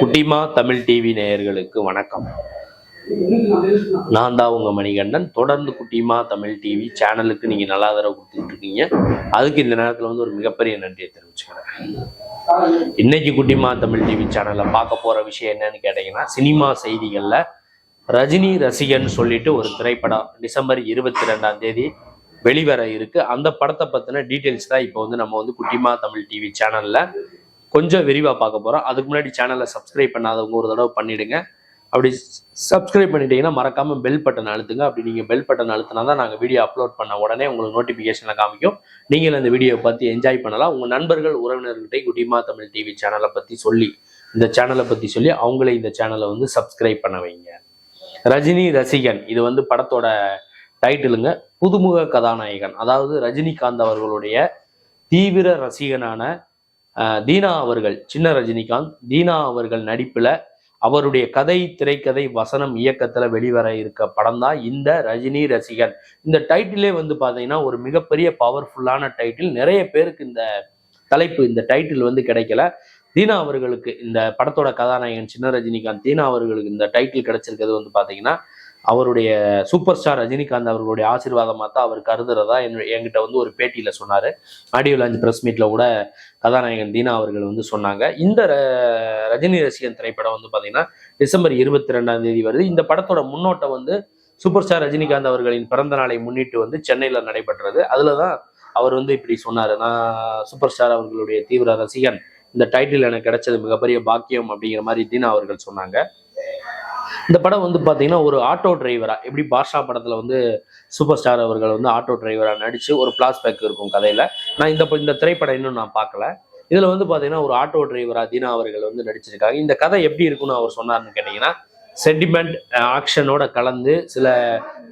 குட்டிமா தமிழ் டிவி நேயர்களுக்கு வணக்கம். நான் தான் உங்க மணிகண்டன். தொடர்ந்து குட்டிமா தமிழ் டிவி சேனலுக்கு நீங்க நல்லா தடவை கொடுத்துட்டு இருக்கீங்க. அதுக்கு இந்த நேரத்துல வந்து ஒரு மிகப்பெரிய நன்றியை தெரிவிச்சுக்கிறேன். இன்னைக்கு குட்டிமா தமிழ் டிவி சேனல்ல பார்க்க போற விஷயம் என்னன்னு கேட்டீங்கன்னா சினிமா செய்திகள்ல ரஜினி ரசிகன் சொல்லிட்டு ஒரு திரைப்படம் டிசம்பர் இருபத்தி ரெண்டாம் தேதி வெளிவர இருக்கு. அந்த படத்தை பத்தின டீட்டெயில்ஸ் தான் இப்போ வந்து நம்ம வந்து குட்டிமா தமிழ் டிவி சேனல்ல கொஞ்சம் விரிவாக பார்க்க போகிறோம் அதுக்கு முன்னாடி சேனலை சப்ஸ்கிரைப் பண்ணாதவங்க ஒரு தடவை பண்ணிடுங்க. அப்படி சப்ஸ்கிரைப் பண்ணிட்டீங்கன்னா மறக்காமல் பெல் பட்டன் அழுத்துங்க. அப்படி நீங்கள் பெல் பட்டன் அழுத்தினா தான் நாங்கள் வீடியோ அப்லோட் பண்ண உடனே உங்களுக்கு நோட்டிஃபிகேஷனில் காமிக்கும். நீங்கள் அந்த வீடியோவை பார்த்து என்ஜாய் பண்ணலாம். உங்கள் நண்பர்கள் உறவினர்கிட்ட குட்டிமா தமிழ் டிவி சேனலை பற்றி சொல்லி இந்த சேனலை பற்றி சொல்லி அவங்களே இந்த சேனலை வந்து சப்ஸ்கிரைப் பண்ண வைங்க. ரஜினி ரசிகன் இது வந்து படத்தோட டைட்டிலுங்க புதுமுக கதாநாயகன். அதாவது ரஜினிகாந்த் அவர்களுடைய தீவிர ரசிகனான தீனா அவர்கள் சின்ன ரஜினிகாந்த் தீனா அவர்கள் நடிப்பில் அவருடைய கதை திரைக்கதை வசனம் இயக்கத்தில் வெளிவர இருக்க படம் தான் இந்த ரஜினி ரசிகன். இந்த டைட்டிலே வந்து பார்த்தீங்கன்னா ஒரு மிகப்பெரிய பவர்ஃபுல்லான டைட்டில் நிறைய பேருக்கு இந்த தலைப்பு இந்த டைட்டில் வந்து கிடைக்கல. தீனா அவர்களுக்கு இந்த படத்தோட கதாநாயகன் சின்ன ரஜினிகாந்த் தீனா அவர்களுக்கு இந்த டைட்டில் கிடைச்சிருக்கிறது வந்து பார்த்தீங்கன்னா அவருடைய சூப்பர் ஸ்டார் ரஜினிகாந்த் அவர்களுடைய ஆசீர்வாதமாக தான் அவர் கருதுறதா என் என்கிட்ட வந்து ஒரு பேட்டியில் சொன்னார். ஆடியோ லான்ச் ப்ரெஸ் மீட்டில் கூட கதாநாயகன் தீனா அவர்கள் வந்து சொன்னாங்க. இந்த ரஜினி ரசிகன் திரைப்படம் வந்து பார்த்தீங்கன்னா டிசம்பர் இருபத்தி ரெண்டாம் தேதி வருது. இந்த படத்தோட முன்னோட்டம் வந்து சூப்பர் ஸ்டார் ரஜினிகாந்த் அவர்களின் பிறந்த நாளை முன்னிட்டு வந்து சென்னையில் நடைபெற்றது. அதில் தான் அவர் வந்து இப்படி சொன்னார். நான் சூப்பர் ஸ்டார் அவர்களுடைய தீவிர ரசிகன். இந்த டைட்டில் எனக்கு கிடைச்சது மிகப்பெரிய பாக்கியம் அப்படிங்கிற மாதிரி தீனா அவர்கள் சொன்னாங்க. இந்த படம் வந்து பார்த்தீங்கன்னா ஒரு ஆட்டோ டிரைவராக எப்படி பாஷா படத்தில் வந்து சூப்பர் ஸ்டார் அவர்கள் வந்து ஆட்டோ டிரைவராக நடித்து ஒரு பிளாஸ்பேக் இருக்கும் கதையில். நான் இந்த இந்த திரைப்படம் இன்னும் நான் பார்க்கல. இதில் வந்து பார்த்தீங்கன்னா ஒரு ஆட்டோ டிரைவராக தீனா அவர்கள் வந்து நடிச்சிருக்காங்க. இந்த கதை எப்படி இருக்கும்னு அவர் சொன்னார்னு கேட்டிங்கன்னா சென்டிமெண்ட் ஆக்ஷனோட கலந்து சில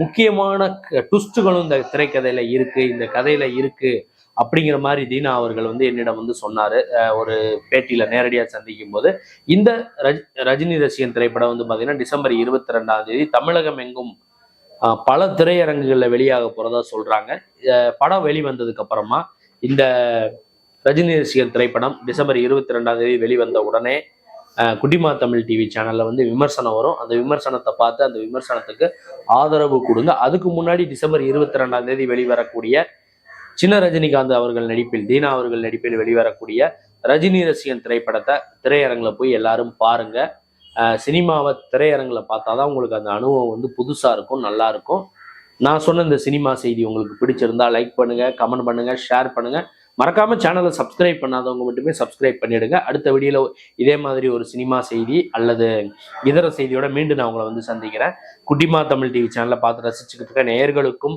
முக்கியமான டுஸ்ட்டுகளும் இந்த திரைக்கதையில் இருக்குது இந்த கதையில் இருக்குது அப்படிங்கிற மாதிரி தீனா அவர்கள் வந்து என்னிடம் வந்து சொன்னாரு. ஒரு பேட்டியில நேரடியாக சந்திக்கும் போது இந்த ரஜ்- ரஜினி ரசிகன் திரைப்படம் வந்து பாத்தீங்கன்னா டிசம்பர் இருபத்தி ரெண்டாம் தேதி தமிழகம் எங்கும் பல திரையரங்குகளில் வெளியாக போறதா சொல்றாங்க. படம் வெளிவந்ததுக்கு அப்புறமா இந்த ரஜினி ரசிகன் திரைப்படம் டிசம்பர் இருபத்தி ரெண்டாம் தேதி வெளிவந்த உடனே குட்டிமா தமிழ் டிவி சேனல்ல வந்து விமர்சனம் வரும். அந்த விமர்சனத்தை பார்த்து அந்த விமர்சனத்துக்கு ஆதரவு கொடுங்க. அதுக்கு முன்னாடி டிசம்பர் இருபத்தி ரெண்டாம் தேதி வெளிவரக்கூடிய சின்ன ரஜினிகாந்த் அவர்கள் நடிப்பில் தீனா அவர்கள் நடிப்பில் வெளிவரக்கூடிய ரஜினி ரசிகன் திரைப்படத்தை திரையரங்கில் போய் எல்லாரும் பாருங்க. சினிமாவை திரையரங்குல பார்த்தாதான் உங்களுக்கு அந்த அனுபவம் வந்து புதுசாக இருக்கும் நல்லா இருக்கும். நான் சொன்ன இந்த சினிமா செய்தி உங்களுக்கு பிடிச்சிருந்தா லைக் பண்ணுங்க கமெண்ட் பண்ணுங்க ஷேர் பண்ணுங்க. மறக்காம சேனலை சப்ஸ்கிரைப் பண்ணாதவங்க மட்டுமே சப்ஸ்கிரைப் பண்ணிடுங்க. அடுத்த வீடியோல இதே மாதிரி ஒரு சினிமா செய்தி அல்லது இதர செய்தியோட மீண்டும் நான் உங்களை வந்து சந்திக்கிறேன். குட்டிமா தமிழ் டிவி சேனலை பார்த்து ரசிச்சுக்கிட்டு இருக்க நேயர்களுக்கும்